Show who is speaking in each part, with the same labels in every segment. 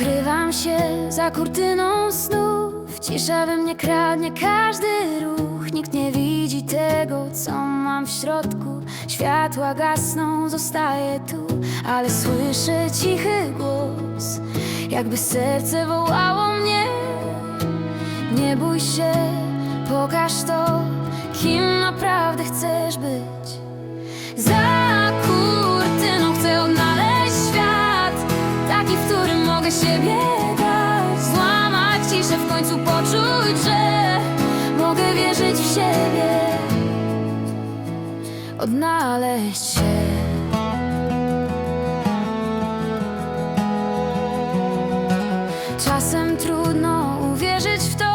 Speaker 1: Chowam się za kurtyną snów. Cisza we mnie kradnie każdy ruch. Nikt nie widzi tego, co mam w środku. Światła gasną, zostaję tu. Ale słyszę cichy głos Jakby serce wołało mnie. Nie bój się, pokaż to Kim naprawdę chcesz być siebie Odnaleźć się Czasem trudno uwierzyć w to,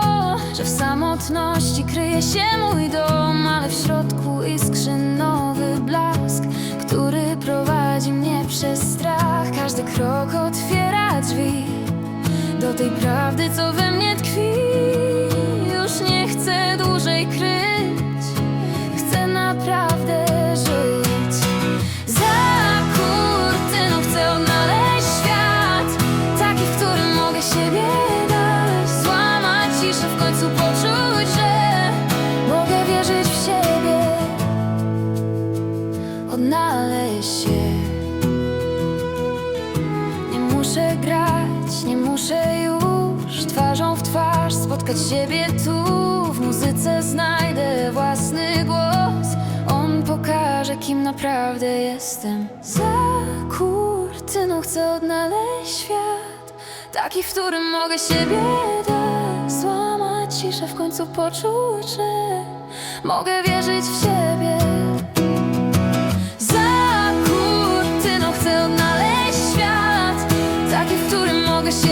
Speaker 1: że w samotności kryje się mój dom, ale w środku iskrzy nowy blask, który prowadzi mnie przez strach. Każdy krok otwiera drzwi do tej prawdy, co we mnie tkwi. Się. Nie muszę grać, nie muszę już Twarzą w twarz spotkać siebie tu. W muzyce znajdę własny głos. On pokaże, kim naprawdę jestem. Za kurtyną chcę odnaleźć świat. Taki, w którym mogę siebie dać. Złamać ciszę, w końcu poczuć, że Mogę wierzyć w siebie